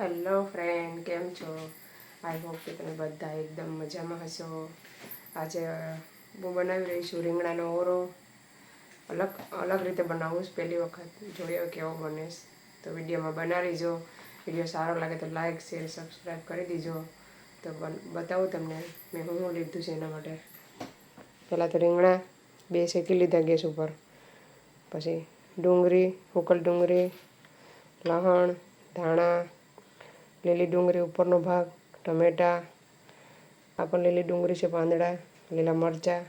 Hello friend કેમ છો? I hope કે તમે બધા એકદમ મજામાં હશો. આજે હું બનાવી રહી છું રીંગણાનો ઓરો. અલગ અલગ રીતે બનાવું છું. પહેલી વખત જોયો કેવો બને તો વિડીયોમાં બનાવી જો. વીડિયો સારો લાગે તો લાઈક શેર સબસ્ક્રાઈબ કરી દીજો. તો બતાવું તમને મેં હું શું લીધું છે એના માટે. પહેલાં તો રીંગણા બે શેકી લીધા ગેસ ઉપર. પછી ડુંગળી ઉકલ ડુંગળી, લહણ, ધાણા લીલી ડુંગળી ઉપરનો ભાગ, ટમેટા આ પણ લીલી ડુંગળી છે પાંદડા, લીલા મરચાં.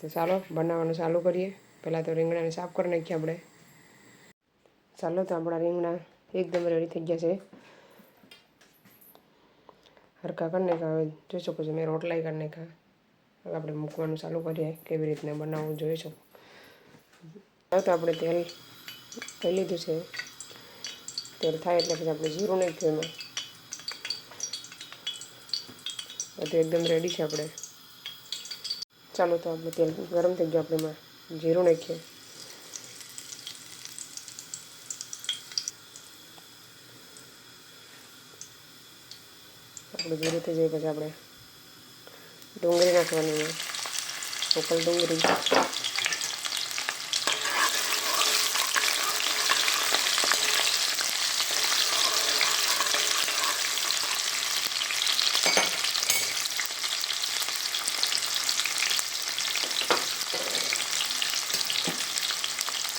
તો ચાલો, બનાવવાનું ચાલુ કરીએ. પહેલાં તો રીંગણાને સાફ કરી નાખીએ આપણે. ચાલો, તો આપણા રીંગણા એકદમ રેડી થઈ ગયા છે. હરકા કરી નાખ્યા. હવે જોઈ શકો છો, મેં રોટલાઈ કરી નાખ્યા. હવે આપણે મૂકવાનું ચાલુ કરીએ, કેવી રીતના બનાવવું જોઈ શકો. તો આપણે તેલ લઈ લીધું છે. તેલ થાય એટલે પછી આપણે જીરું નાખ્યું એમાં. બધું એકદમ રેડી છે આપણે. ચાલો તો આપણે તેલ ગરમ થઈ ગયું આપણે એમાં. જીરું નાખીએ. આપણે જીરું થઈ જાય પછી આપણે ડુંગળી નાખવાની એમાં ઉકલ ડુંગળી.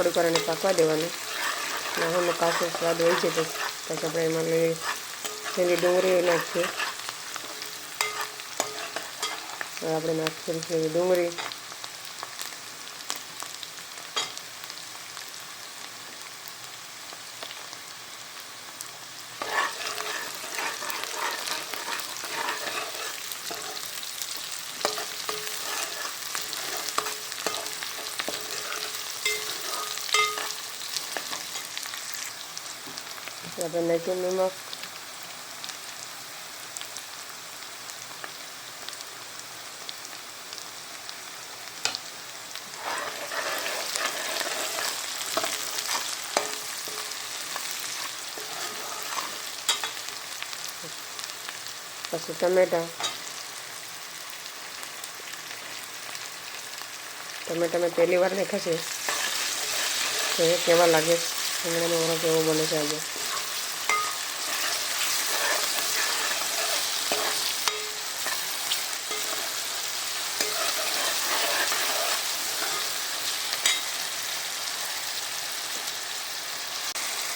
થોડીક વાર પાકવા દેવાનું. લસણનો કાસો સ્વાદ હોય છે તો પછી આપણે એમાં લઈ લીલી ડુંગળી નાખીએ હવે આપણે નાખીએ ડુંગળી પછી આપણે નાખ્યું નમક પછી ટમેટા ટમેટા મેં પહેલી વાર નાખ્યા છે તો એ કેવા લાગે રીંગણાનો ઓરો કેવો બને છે આજે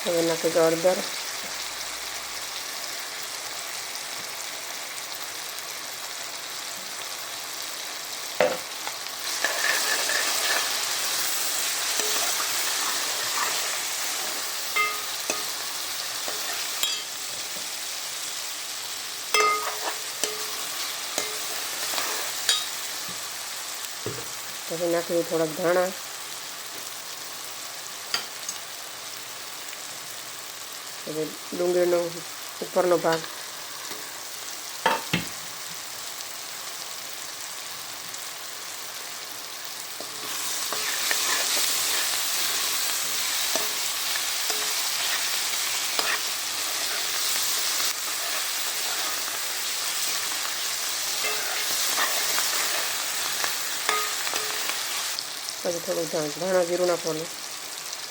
હવે નાખી હળદર પછી નાખી થોડાક ધાણા ડુંગળીનો ઉપરનો ભાગ પછી થોડું ધાણ ધાણા જીરું નાખવાનું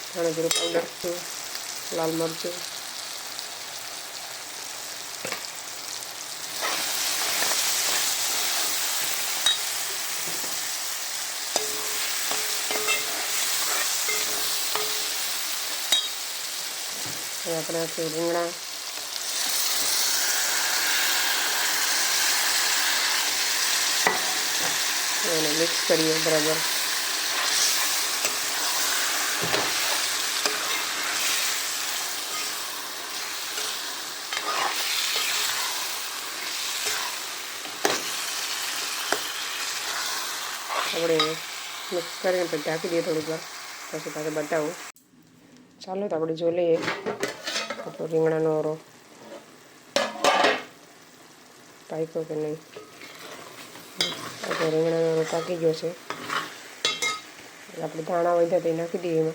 ધાણા જીરું પાવડર લાલ મરચું હવે આપણે આખી રીંગણા. એને મિક્સ કરીએ બરાબર. આપણે મિક્સ કરીને પછી ઢાંકી દઈએ થોડીક વાર. પછી પાછું બતાવું. ચાલો તો આપણે જોઈ લઈએ. આપણો રીંગણાનો ઓરો પાક્યો કે નહીં? આપણે રીંગણાનો ઓરો પાકી ગયો છે. આપણે ધાણા વધ્યા તે નાખી દઈએ એમાં.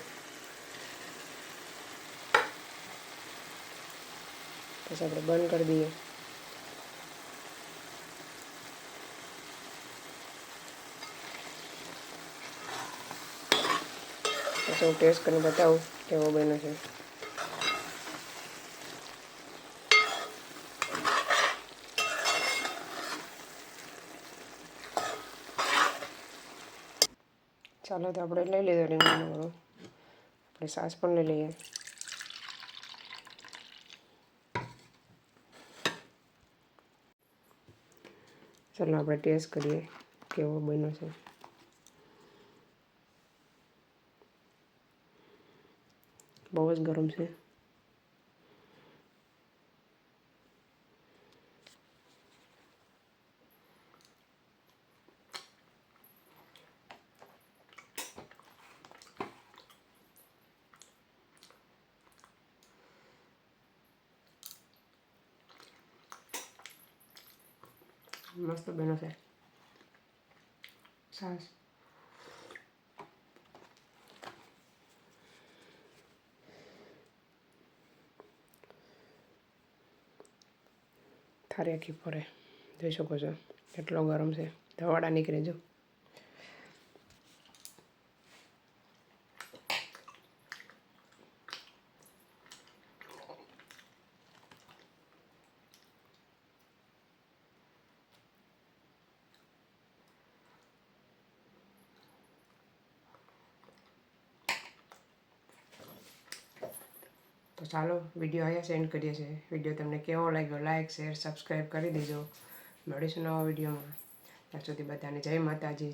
પછી આપણે બંધ કરી દઈએ. પછી હું ટેસ્ટ કરીને બતાવું કેવો બન્યો છે. ચાલો તો આપણે લઈ લીધો રીંગણનો ઓળો આપણે સાસ પણ લઈ લઈએ. ચાલો આપણે ટેસ્ટ કરીએ કેવો બન્યો છે. બહુ જ ગરમ છે. મસ્ત બન્યો છે સાસ થારી આખી ફરે જોઈ શકો છો કેટલો ગરમ છે ધવાડા નીકળે જો તો ચાલો વીડિયો અહીંયા સેન્ડ કરીએ છીએ. વીડિયો તમને કેવો લાગ્યો લાઇક શેર સબસ્ક્રાઈબ કરી દેજો. મળીશું નવા વિડીયોમાં ત્યાં સુધી બધાને જય માતાજી